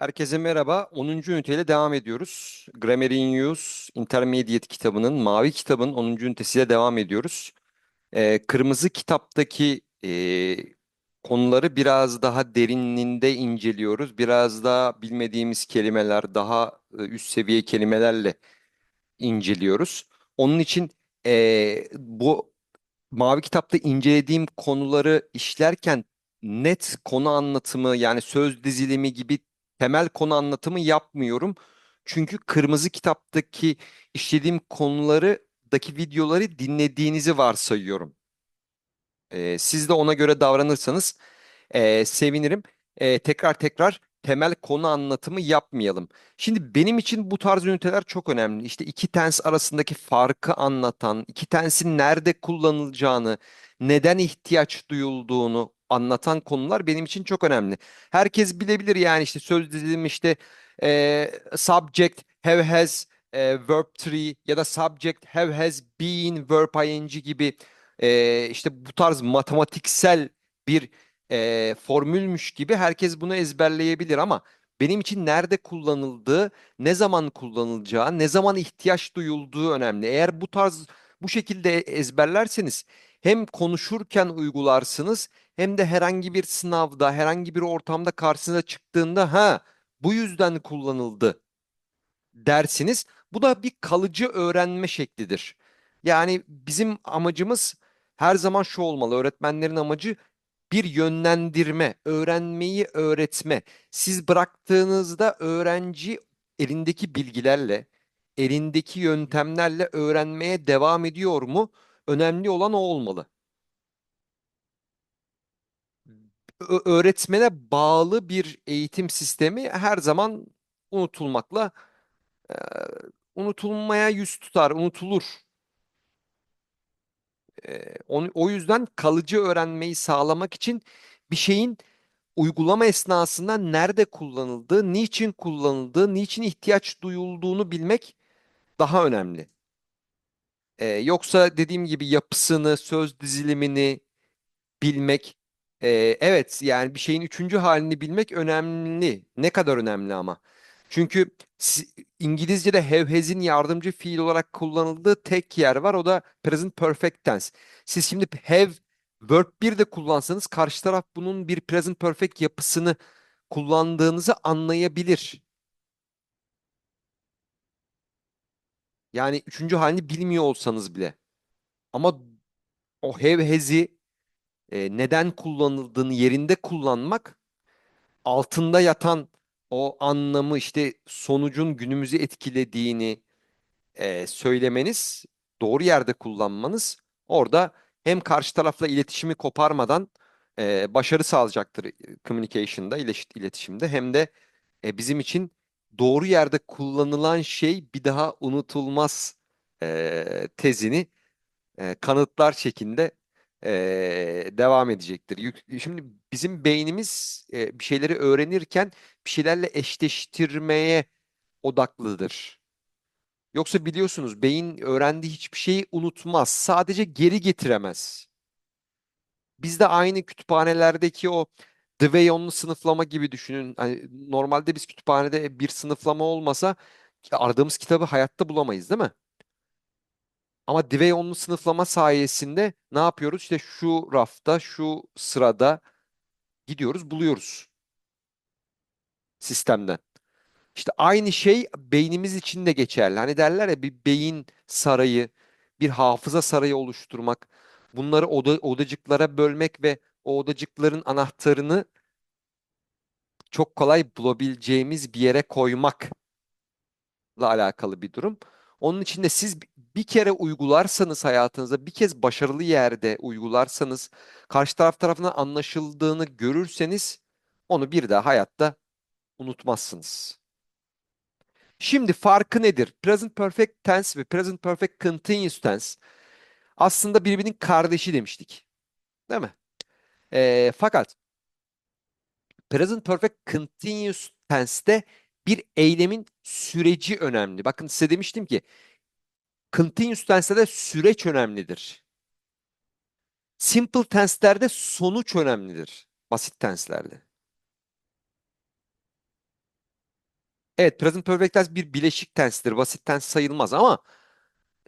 Herkese merhaba. 10. üniteyle devam ediyoruz. Grammar in Use Intermediate kitabının, mavi kitabın 10. ünitesiyle devam ediyoruz. Ee, kırmızı kitaptaki e, konuları biraz daha derinliğinde inceliyoruz. Biraz daha bilmediğimiz kelimeler, daha e, üst seviye kelimelerle inceliyoruz. Onun için e, bu mavi kitapta incelediğim konuları işlerken net konu anlatımı yani söz dizilimi gibi temel konu anlatımı yapmıyorum. Çünkü kırmızı kitaptaki işlediğim konuları daki videoları dinlediğinizi varsayıyorum. Ee, siz de ona göre davranırsanız e, sevinirim. E, tekrar tekrar temel konu anlatımı yapmayalım. Şimdi benim için bu tarz üniteler çok önemli. İşte iki tens arasındaki farkı anlatan, iki tensin nerede kullanılacağını, neden ihtiyaç duyulduğunu anlatan konular benim için çok önemli. Herkes bilebilir yani işte söz dizilimi işte e, subject, have has, e, verb tree ya da subject, have has been, verb ing gibi e, işte bu tarz matematiksel bir e, formülmüş gibi herkes bunu ezberleyebilir ama benim için nerede kullanıldığı, ne zaman kullanılacağı, ne zaman ihtiyaç duyulduğu önemli. Eğer bu tarz bu şekilde ezberlerseniz hem konuşurken uygularsınız hem de herhangi bir sınavda, herhangi bir ortamda karşınıza çıktığında ha bu yüzden kullanıldı dersiniz. Bu da bir kalıcı öğrenme şeklidir. Yani bizim amacımız her zaman şu olmalı. Öğretmenlerin amacı bir yönlendirme, öğrenmeyi öğretme. Siz bıraktığınızda öğrenci elindeki bilgilerle, elindeki yöntemlerle öğrenmeye devam ediyor mu? Önemli olan o olmalı. Ö- öğretmene bağlı bir eğitim sistemi her zaman unutulmakla e, unutulmaya yüz tutar, unutulur. E, onu- o yüzden kalıcı öğrenmeyi sağlamak için bir şeyin uygulama esnasında nerede kullanıldığı, niçin kullanıldığı, niçin ihtiyaç duyulduğunu bilmek daha önemli. Ee, yoksa dediğim gibi yapısını, söz dizilimini bilmek, e, evet yani bir şeyin üçüncü halini bilmek önemli. Ne kadar önemli ama. Çünkü İngilizce'de have yardımcı fiil olarak kullanıldığı tek yer var. O da present perfect tense. Siz şimdi have verb 1 de kullansanız karşı taraf bunun bir present perfect yapısını kullandığınızı anlayabilir. Yani üçüncü halini bilmiyor olsanız bile. Ama o have has'i e, neden kullanıldığını yerinde kullanmak altında yatan o anlamı işte sonucun günümüzü etkilediğini e, söylemeniz, doğru yerde kullanmanız orada hem karşı tarafla iletişimi koparmadan e, başarı sağlayacaktır e, communication'da, ilet- iletişimde hem de e, bizim için doğru yerde kullanılan şey bir daha unutulmaz e, tezini e, kanıtlar şeklinde e, devam edecektir. Şimdi bizim beynimiz e, bir şeyleri öğrenirken bir şeylerle eşleştirmeye odaklıdır. Yoksa biliyorsunuz beyin öğrendiği hiçbir şeyi unutmaz. Sadece geri getiremez. Biz de aynı kütüphanelerdeki o Dwayne'lu sınıflama gibi düşünün. Hani normalde biz kütüphanede bir sınıflama olmasa aradığımız kitabı hayatta bulamayız, değil mi? Ama Dwayne'lu sınıflama sayesinde ne yapıyoruz? İşte şu rafta, şu sırada gidiyoruz, buluyoruz sistemden. İşte aynı şey beynimiz için de geçerli. Hani derler ya bir beyin sarayı, bir hafıza sarayı oluşturmak, bunları oda, odacıklara bölmek ve o odacıkların anahtarını çok kolay bulabileceğimiz bir yere koymakla alakalı bir durum. Onun için de siz bir kere uygularsanız hayatınızda, bir kez başarılı yerde uygularsanız, karşı taraf tarafından anlaşıldığını görürseniz onu bir daha hayatta unutmazsınız. Şimdi farkı nedir? Present Perfect Tense ve Present Perfect Continuous Tense aslında birbirinin kardeşi demiştik. Değil mi? Ee, fakat Present Perfect Continuous Tense'te bir eylemin süreci önemli. Bakın size demiştim ki Continuous Tense'te de süreç önemlidir. Simple Tense'lerde sonuç önemlidir. Basit tenslerde. Evet, present perfect tense bir bileşik tenstir. Basit tens sayılmaz ama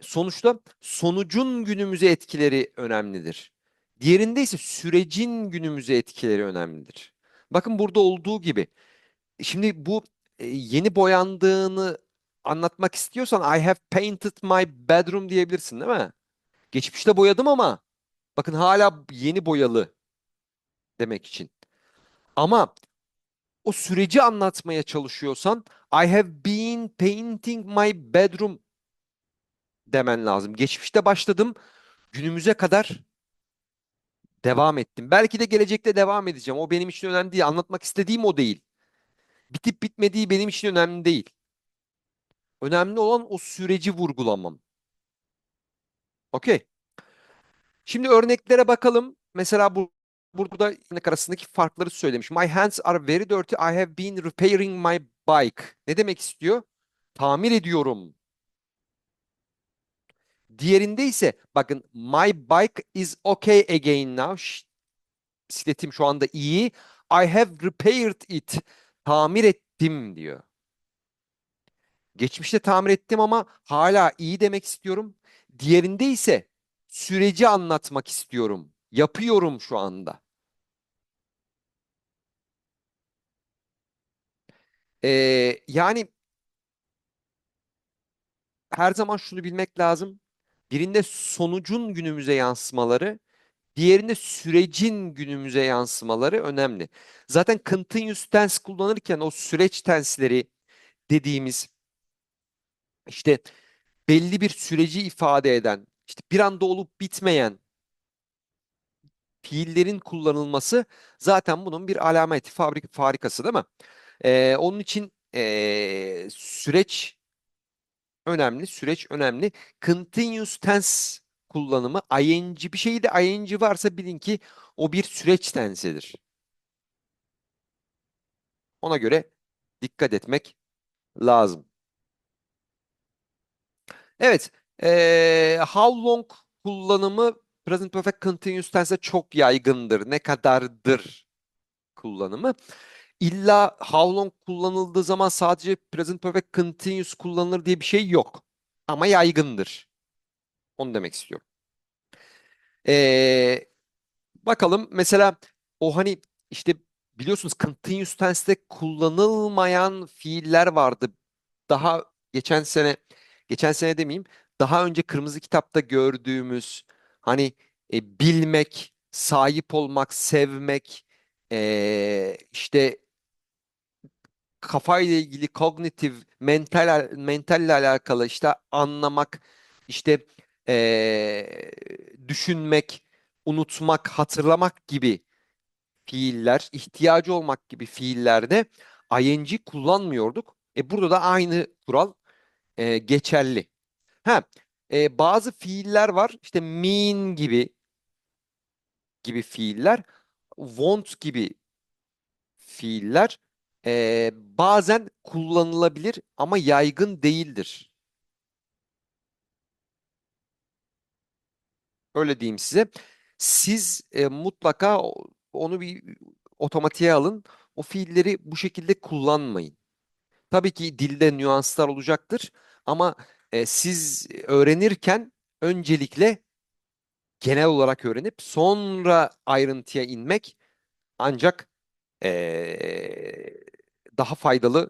sonuçta sonucun günümüze etkileri önemlidir. Diğerinde ise sürecin günümüze etkileri önemlidir. Bakın burada olduğu gibi. Şimdi bu e, yeni boyandığını anlatmak istiyorsan I have painted my bedroom diyebilirsin değil mi? Geçmişte boyadım ama bakın hala yeni boyalı demek için. Ama o süreci anlatmaya çalışıyorsan I have been painting my bedroom demen lazım. Geçmişte başladım, günümüze kadar devam ettim. Belki de gelecekte devam edeceğim. O benim için önemli değil. Anlatmak istediğim o değil. Bitip bitmediği benim için önemli değil. Önemli olan o süreci vurgulamam. Okey. Şimdi örneklere bakalım. Mesela bu burada arasındaki farkları söylemiş. My hands are very dirty. I have been repairing my bike. Ne demek istiyor? Tamir ediyorum. Diğerinde ise bakın my bike is okay again now. Şşt, şu anda iyi. I have repaired it. Tamir ettim diyor. Geçmişte tamir ettim ama hala iyi demek istiyorum. Diğerinde ise süreci anlatmak istiyorum. Yapıyorum şu anda. Ee, yani her zaman şunu bilmek lazım. Birinde sonucun günümüze yansımaları, diğerinde sürecin günümüze yansımaları önemli. Zaten continuous tense kullanırken o süreç tensleri dediğimiz işte belli bir süreci ifade eden, işte bir anda olup bitmeyen fiillerin kullanılması zaten bunun bir alameti fabrik farikası değil mi? Ee, onun için ee, süreç önemli, süreç önemli. Continuous tense kullanımı ing bir şeyde ing varsa bilin ki o bir süreç tensidir. Ona göre dikkat etmek lazım. Evet, ee, how long kullanımı present perfect continuous tense'de çok yaygındır. Ne kadardır kullanımı. İlla how long kullanıldığı zaman sadece present perfect continuous kullanılır diye bir şey yok. Ama yaygındır. Onu demek istiyorum. Ee, bakalım mesela o hani işte biliyorsunuz continuous tense'te kullanılmayan fiiller vardı. Daha geçen sene geçen sene demeyeyim daha önce kırmızı kitapta gördüğümüz hani e, bilmek, sahip olmak, sevmek e, işte kafayla ilgili kognitif, mental mentalle alakalı işte anlamak, işte eee, düşünmek, unutmak, hatırlamak gibi fiiller, ihtiyacı olmak gibi fiillerde ing kullanmıyorduk. E burada da aynı kural e, geçerli. Ha, e, bazı fiiller var. işte mean gibi gibi fiiller, want gibi fiiller e, bazen kullanılabilir ama yaygın değildir. Öyle diyeyim size. Siz e, mutlaka onu bir otomatiğe alın. O fiilleri bu şekilde kullanmayın. Tabii ki dilde nüanslar olacaktır ama e, siz öğrenirken öncelikle genel olarak öğrenip sonra ayrıntıya inmek ancak e, daha faydalı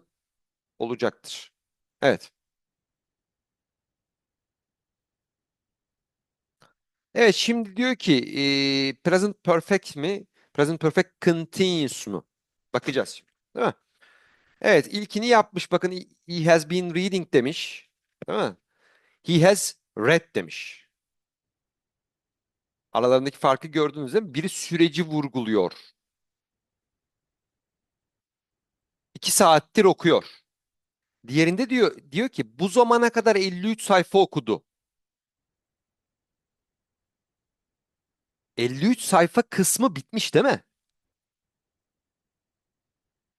olacaktır. Evet. Evet şimdi diyor ki e, present perfect mi? Present perfect continuous mu? Bakacağız. Değil mi? Evet ilkini yapmış. Bakın he has been reading demiş. Değil mi? He has read demiş. Aralarındaki farkı gördünüz değil mi? Biri süreci vurguluyor. İki saattir okuyor. Diğerinde diyor diyor ki bu zamana kadar 53 sayfa okudu. 53 sayfa kısmı bitmiş değil mi?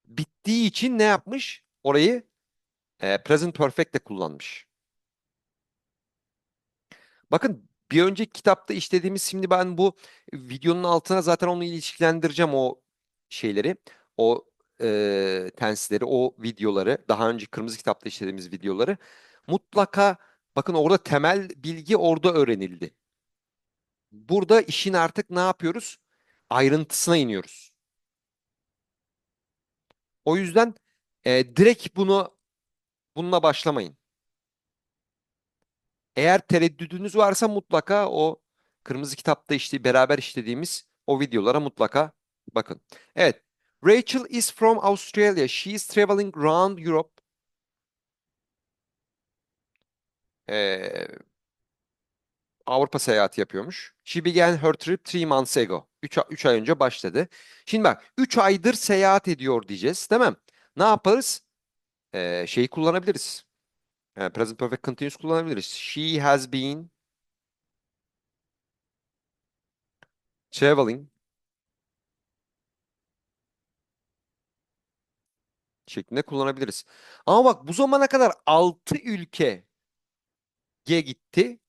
Bittiği için ne yapmış? Orayı e, present perfect de kullanmış. Bakın bir önceki kitapta işlediğimiz şimdi ben bu videonun altına zaten onu ilişkilendireceğim o şeyleri. O e, tensleri, o videoları, daha önce Kırmızı Kitap'ta işlediğimiz videoları mutlaka bakın orada temel bilgi orada öğrenildi. Burada işin artık ne yapıyoruz? Ayrıntısına iniyoruz. O yüzden e, direkt bunu bununla başlamayın. Eğer tereddüdünüz varsa mutlaka o Kırmızı Kitap'ta işte beraber işlediğimiz o videolara mutlaka bakın. Evet. Rachel is from Australia. She is traveling around Europe. Ee, Avrupa seyahati yapıyormuş. She began her trip three months ago. 3 ay önce başladı. Şimdi bak 3 aydır seyahat ediyor diyeceğiz değil mi? Ne yaparız? Ee, şeyi kullanabiliriz. Yani present perfect continuous kullanabiliriz. She has been traveling şeklinde kullanabiliriz. Ama bak bu zamana kadar 6 ülkeye gitti.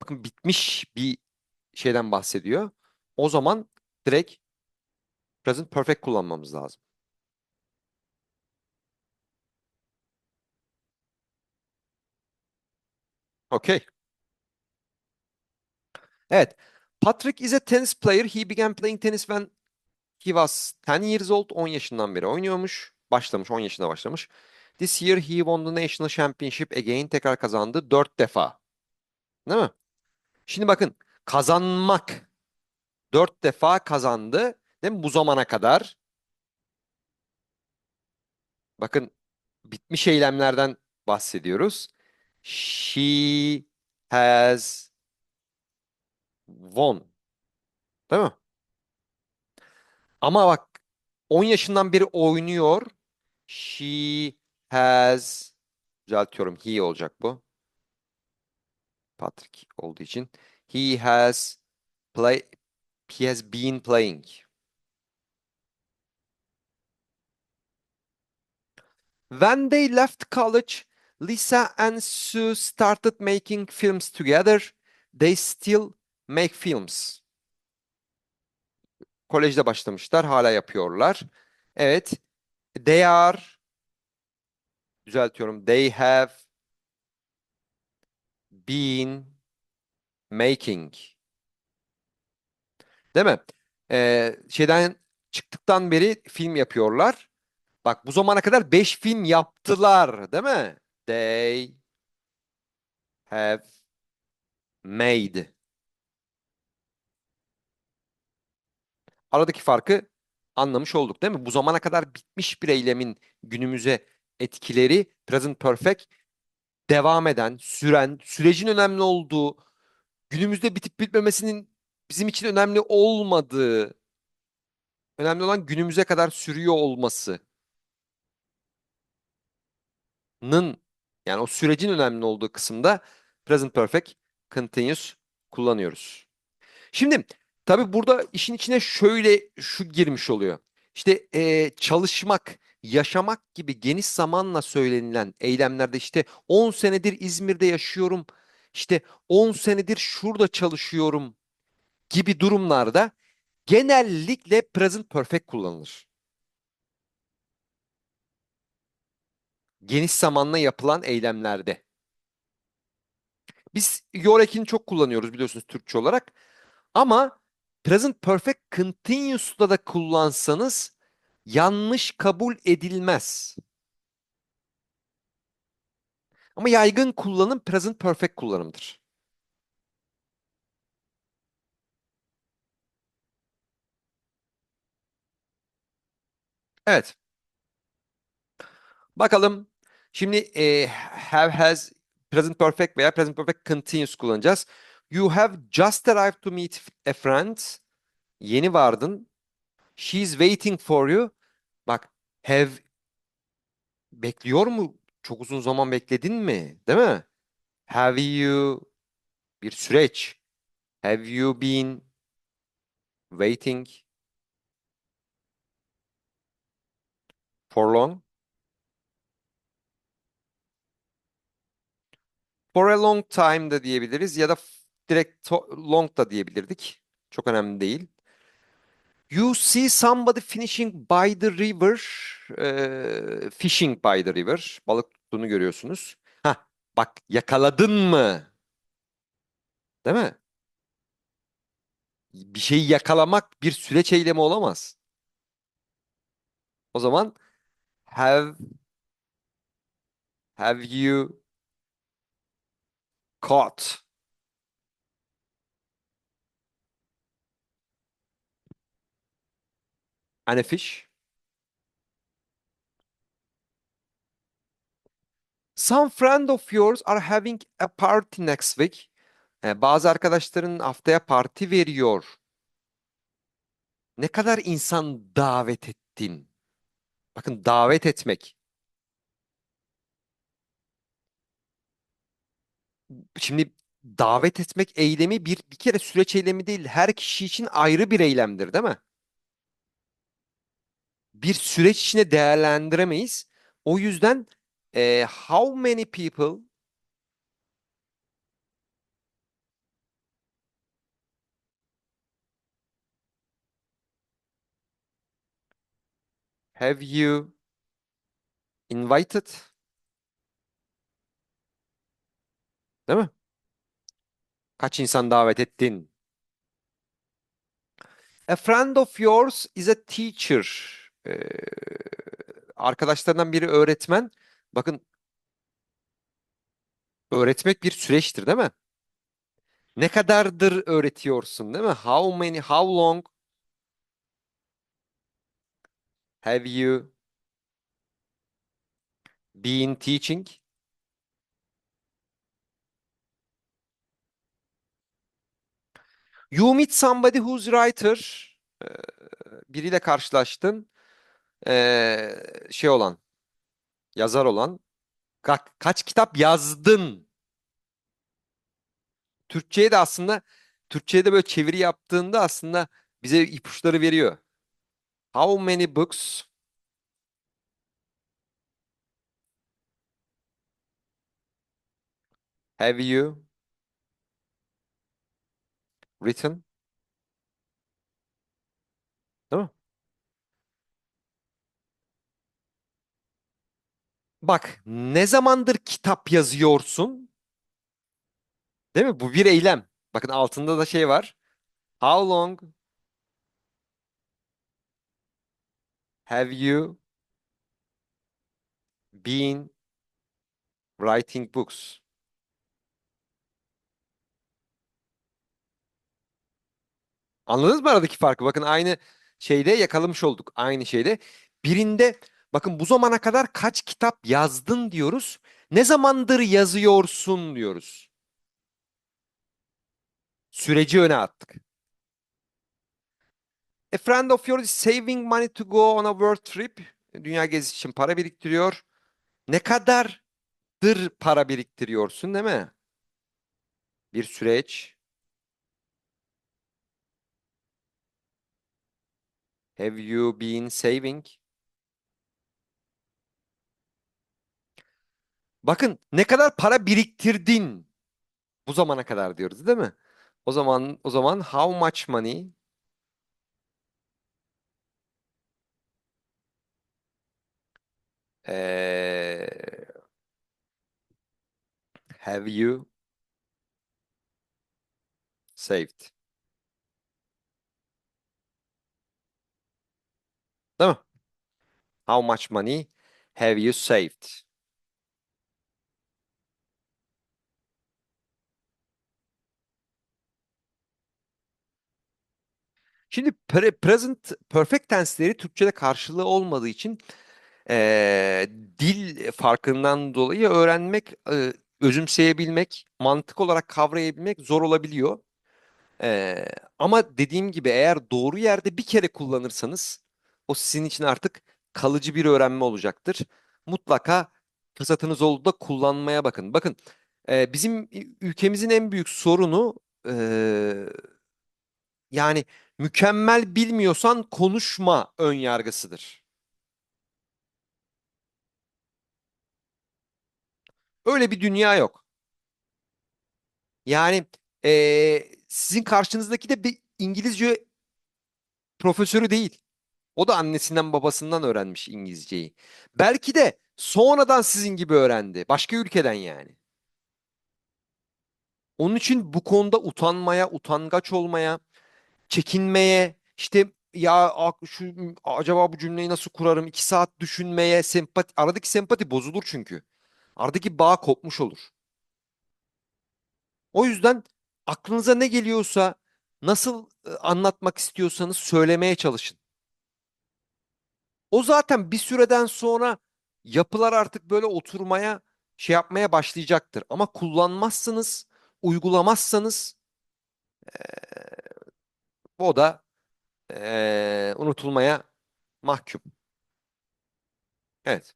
Bakın bitmiş bir şeyden bahsediyor. O zaman direkt present perfect kullanmamız lazım. Okay. Evet. Patrick is a tennis player. He began playing tennis when he was 10 years old. 10 yaşından beri oynuyormuş. Başlamış, 10 yaşında başlamış. This year he won the national championship again. Tekrar kazandı 4 defa. Değil mi? Şimdi bakın kazanmak 4 defa kazandı. Değil mi? Bu zamana kadar. Bakın bitmiş eylemlerden bahsediyoruz. She has won. Değil mi? Ama bak 10 yaşından beri oynuyor. She has düzeltiyorum. He olacak bu. Patrick olduğu için. He has play he has been playing. When they left college, Lisa and Sue started making films together. They still make films. Kolejde başlamışlar, hala yapıyorlar. Evet. They are düzeltiyorum. They have been making. Değil mi? Ee, şeyden çıktıktan beri film yapıyorlar. Bak bu zamana kadar 5 film yaptılar, değil mi? They have made. Aradaki farkı anlamış olduk, değil mi? Bu zamana kadar bitmiş bir eylemin günümüze etkileri present perfect devam eden, süren, sürecin önemli olduğu, günümüzde bitip bitmemesinin bizim için önemli olmadığı, önemli olan günümüze kadar sürüyor olması. Nın yani o sürecin önemli olduğu kısımda present perfect continuous kullanıyoruz. Şimdi tabii burada işin içine şöyle şu girmiş oluyor. İşte eee, çalışmak, yaşamak gibi geniş zamanla söylenilen eylemlerde işte 10 senedir İzmir'de yaşıyorum, işte 10 senedir şurada çalışıyorum gibi durumlarda genellikle present perfect kullanılır. Geniş zamanla yapılan eylemlerde. Biz Yorek'ini çok kullanıyoruz biliyorsunuz Türkçe olarak. Ama present perfect continuous'ta da kullansanız yanlış kabul edilmez. Ama yaygın kullanım present perfect kullanımdır. Evet. Bakalım. Şimdi e, have has present perfect veya present perfect continuous kullanacağız. You have just arrived to meet a friend. Yeni vardın. She's waiting for you. Bak have bekliyor mu? Çok uzun zaman bekledin mi? Değil mi? Have you bir süreç. Have you been waiting for long? For a long time da diyebiliriz ya da direkt long da diyebilirdik. Çok önemli değil. You see somebody finishing by the river, e, fishing by the river. Balık tuttuğunu görüyorsunuz. Ha, bak yakaladın mı? Değil mi? Bir şeyi yakalamak bir süreç eylemi olamaz. O zaman have have you caught any fish? Some friend of yours are having a party next week. Ee, bazı arkadaşların haftaya parti veriyor. Ne kadar insan davet ettin? Bakın davet etmek. Şimdi davet etmek eylemi bir, bir kere süreç eylemi değil. Her kişi için ayrı bir eylemdir, değil mi? Bir süreç içine değerlendiremeyiz. O yüzden e, how many people have you invited? Değil mi? Kaç insan davet ettin? A friend of yours is a teacher. Ee, arkadaşlarından biri öğretmen. Bakın öğretmek bir süreçtir, değil mi? Ne kadardır öğretiyorsun, değil mi? How many, how long have you been teaching? You meet somebody who's writer. Biriyle karşılaştın. Ee, şey olan, yazar olan. Ka- kaç kitap yazdın? Türkçe'ye de aslında Türkçe'ye de böyle çeviri yaptığında aslında bize ipuçları veriyor. How many books have you written? Değil mi? Bak, ne zamandır kitap yazıyorsun? Değil mi? Bu bir eylem. Bakın altında da şey var. How long have you been writing books? Anladınız mı aradaki farkı? Bakın aynı şeyde yakalamış olduk. Aynı şeyde. Birinde bakın bu zamana kadar kaç kitap yazdın diyoruz. Ne zamandır yazıyorsun diyoruz. Süreci öne attık. A friend of yours saving money to go on a world trip. Dünya gezisi için para biriktiriyor. Ne kadardır para biriktiriyorsun, değil mi? Bir süreç. Have you been saving? Bakın ne kadar para biriktirdin bu zamana kadar diyoruz, değil mi? O zaman o zaman how much money eee, have you saved? Değil mi? How much money have you saved? Şimdi pre- present perfect tense'leri Türkçe'de karşılığı olmadığı için eee, dil farkından dolayı öğrenmek, eee, özümseyebilmek, mantık olarak kavrayabilmek zor olabiliyor. Eee, ama dediğim gibi eğer doğru yerde bir kere kullanırsanız o sizin için artık kalıcı bir öğrenme olacaktır. Mutlaka fırsatınız olduğunda kullanmaya bakın. Bakın eee, bizim ülkemizin en büyük sorunu eee, yani mükemmel bilmiyorsan konuşma ön yargısıdır. Öyle bir dünya yok. Yani eee, sizin karşınızdaki de bir İngilizce profesörü değil. O da annesinden babasından öğrenmiş İngilizceyi. Belki de sonradan sizin gibi öğrendi. Başka ülkeden yani. Onun için bu konuda utanmaya, utangaç olmaya, çekinmeye, işte ya şu acaba bu cümleyi nasıl kurarım? iki saat düşünmeye, sempati, aradaki sempati bozulur çünkü. Aradaki bağ kopmuş olur. O yüzden aklınıza ne geliyorsa, nasıl e, anlatmak istiyorsanız söylemeye çalışın. O zaten bir süreden sonra yapılar artık böyle oturmaya, şey yapmaya başlayacaktır. Ama kullanmazsınız, uygulamazsanız o da eee, unutulmaya mahkum. Evet.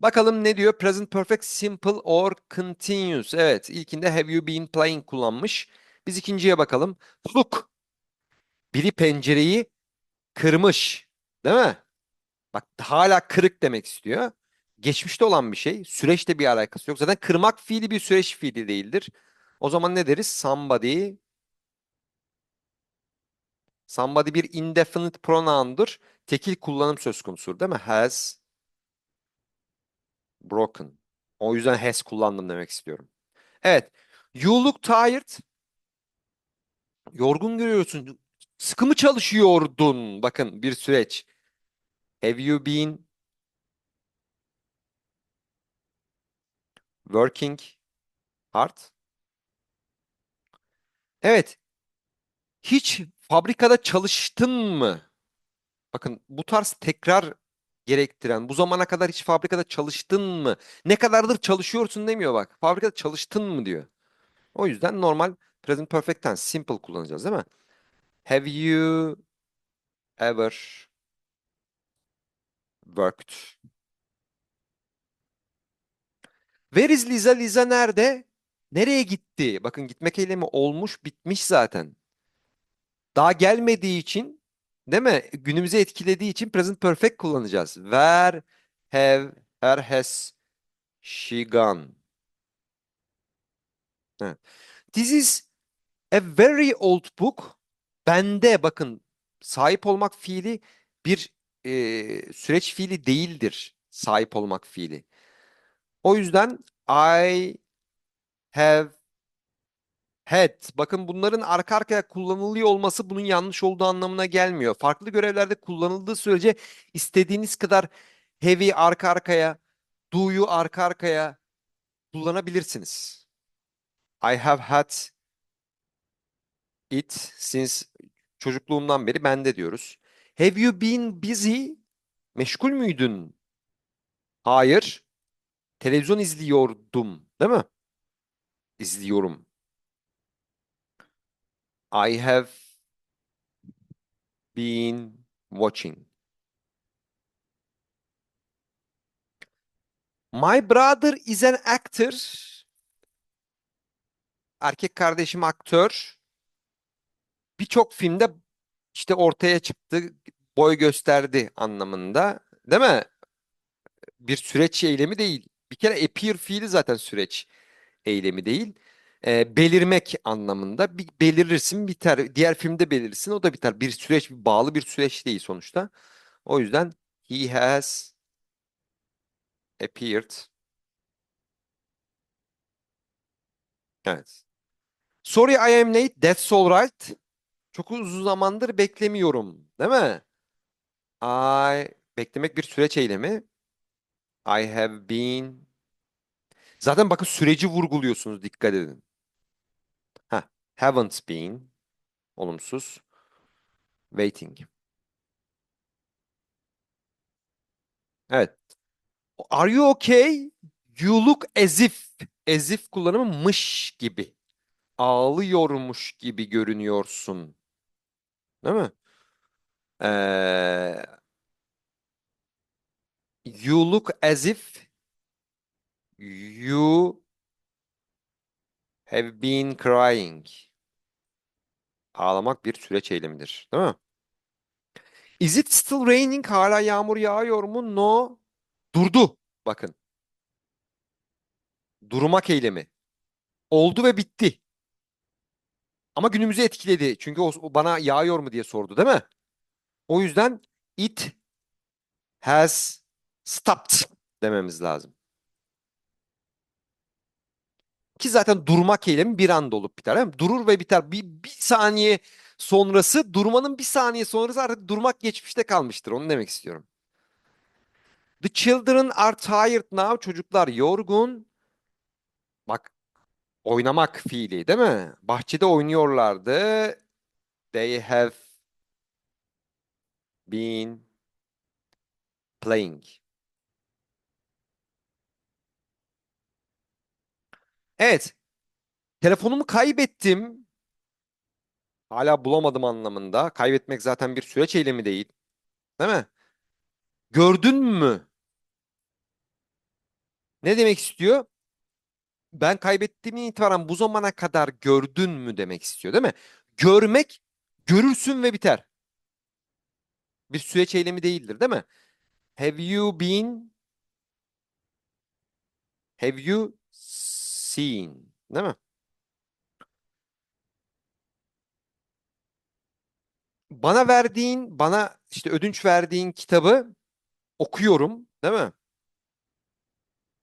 Bakalım ne diyor? Present Perfect Simple or Continuous. Evet, ilkinde have you been playing kullanmış. Biz ikinciye bakalım. Look. Biri pencereyi kırmış. Değil mi? Bak hala kırık demek istiyor. Geçmişte olan bir şey. Süreçte bir alakası yok. Zaten kırmak fiili bir süreç fiili değildir. O zaman ne deriz? Somebody. Somebody bir indefinite pronoun'dur. Tekil kullanım söz konusudur değil mi? Has broken. O yüzden has kullandım demek istiyorum. Evet. You look tired. Yorgun görüyorsun. Sıkı mı çalışıyordun? Bakın bir süreç. Have you been working hard? Evet. Hiç fabrikada çalıştın mı? Bakın bu tarz tekrar gerektiren, bu zamana kadar hiç fabrikada çalıştın mı? Ne kadardır çalışıyorsun demiyor bak. Fabrikada çalıştın mı diyor. O yüzden normal present perfect tense, simple kullanacağız değil mi? Have you ever worked? Where is Lisa? Lisa nerede? Nereye gitti? Bakın gitmek eylemi olmuş, bitmiş zaten. Daha gelmediği için, değil mi? Günümüze etkilediği için present perfect kullanacağız. Where have, where has she gone? This is a very old book. Bende bakın sahip olmak fiili bir e, süreç fiili değildir. Sahip olmak fiili. O yüzden I have had. Bakın bunların arka arkaya kullanılıyor olması bunun yanlış olduğu anlamına gelmiyor. Farklı görevlerde kullanıldığı sürece istediğiniz kadar have'i arka arkaya, do'yu arka arkaya kullanabilirsiniz. I have had it since çocukluğumdan beri bende diyoruz. Have you been busy? Meşgul müydün? Hayır. Televizyon izliyordum, değil mi? İzliyorum. I have been watching. My brother is an actor. Erkek kardeşim aktör. Birçok filmde işte ortaya çıktı, boy gösterdi anlamında. Değil mi? Bir süreç eylemi değil. Bir kere appear fiili zaten süreç eylemi değil. Ee, belirmek anlamında. Bir belirirsin biter. Diğer filmde belirsin o da biter. Bir süreç, bir bağlı bir süreç değil sonuçta. O yüzden he has appeared. Evet. Sorry I am late. That's all right. Çok uzun zamandır beklemiyorum. Değil mi? I beklemek bir süreç eylemi. I have been Zaten bakın süreci vurguluyorsunuz dikkat edin. Ha, haven't been olumsuz. Waiting. Evet. Are you okay? You look as if. As if kullanımı mış gibi. Ağlıyormuş gibi görünüyorsun. Değil mi? Ee, you look as if you have been crying. Ağlamak bir süreç eylemidir. Değil mi? Is it still raining? Hala yağmur yağıyor mu? No. Durdu. Bakın. Durmak eylemi. Oldu ve bitti. Ama günümüzü etkiledi. Çünkü o, bana yağıyor mu diye sordu değil mi? O yüzden it has stopped dememiz lazım. Ki zaten durmak eylemi bir anda olup biter. Değil mi? Durur ve biter. Bir, bir saniye sonrası, durmanın bir saniye sonrası artık durmak geçmişte kalmıştır. Onu demek istiyorum. The children are tired now. Çocuklar yorgun. Bak oynamak fiili değil mi? Bahçede oynuyorlardı. They have been playing. Evet. Telefonumu kaybettim. Hala bulamadım anlamında. Kaybetmek zaten bir süreç eylemi değil. Değil mi? Gördün mü? Ne demek istiyor? Ben kaybettiğimden itibaren bu zamana kadar gördün mü demek istiyor, değil mi? Görmek, görürsün ve biter. Bir süreç eylemi değildir, değil mi? Have you been Have you seen? Değil mi? Bana verdiğin, bana işte ödünç verdiğin kitabı okuyorum, değil mi?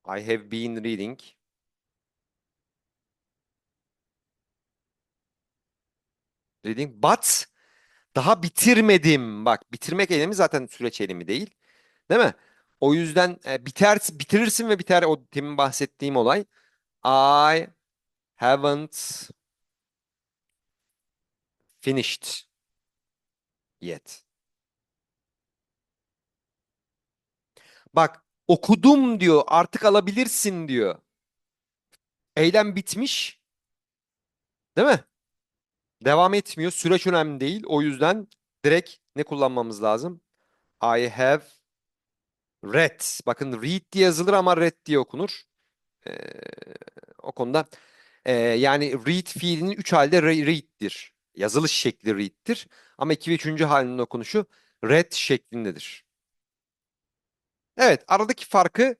I have been reading. Reading, but daha bitirmedim. Bak, bitirmek eylemi zaten süreç eylemi değil, değil mi? O yüzden e, biter, bitirirsin ve biter o demin bahsettiğim olay. I haven't finished yet. Bak okudum diyor artık alabilirsin diyor. Eylem bitmiş. Değil mi? Devam etmiyor. Süreç önemli değil. O yüzden direkt ne kullanmamız lazım? I have read. Bakın read diye yazılır ama read diye okunur. Ee, o konuda ee, yani read fiilinin 3 halde re- read'dir. Yazılış şekli read'tir. Ama 2 ve 3. halinin okunuşu read şeklindedir. Evet, aradaki farkı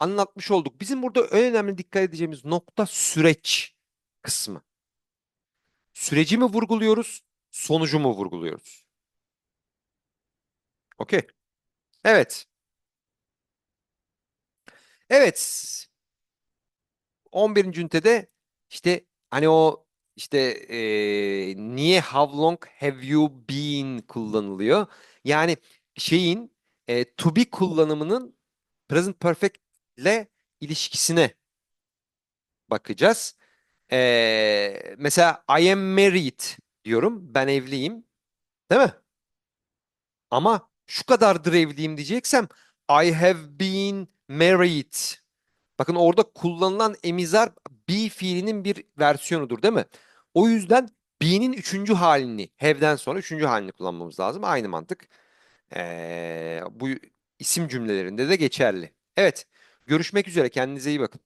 anlatmış olduk. Bizim burada en önemli dikkat edeceğimiz nokta süreç kısmı. Süreci mi vurguluyoruz, sonucu mu vurguluyoruz? Okey. Evet. Evet. 11. ünitede işte hani o işte eee, niye how long have you been kullanılıyor? Yani şeyin e, to be kullanımının present perfect ile ilişkisine bakacağız. Ee, mesela I am married diyorum. Ben evliyim. Değil mi? Ama şu kadardır evliyim diyeceksem I have been married. Bakın orada kullanılan emizar be fiilinin bir versiyonudur değil mi? O yüzden be'nin üçüncü halini, have'den sonra üçüncü halini kullanmamız lazım. Aynı mantık. Ee, bu isim cümlelerinde de geçerli. Evet, görüşmek üzere. Kendinize iyi bakın.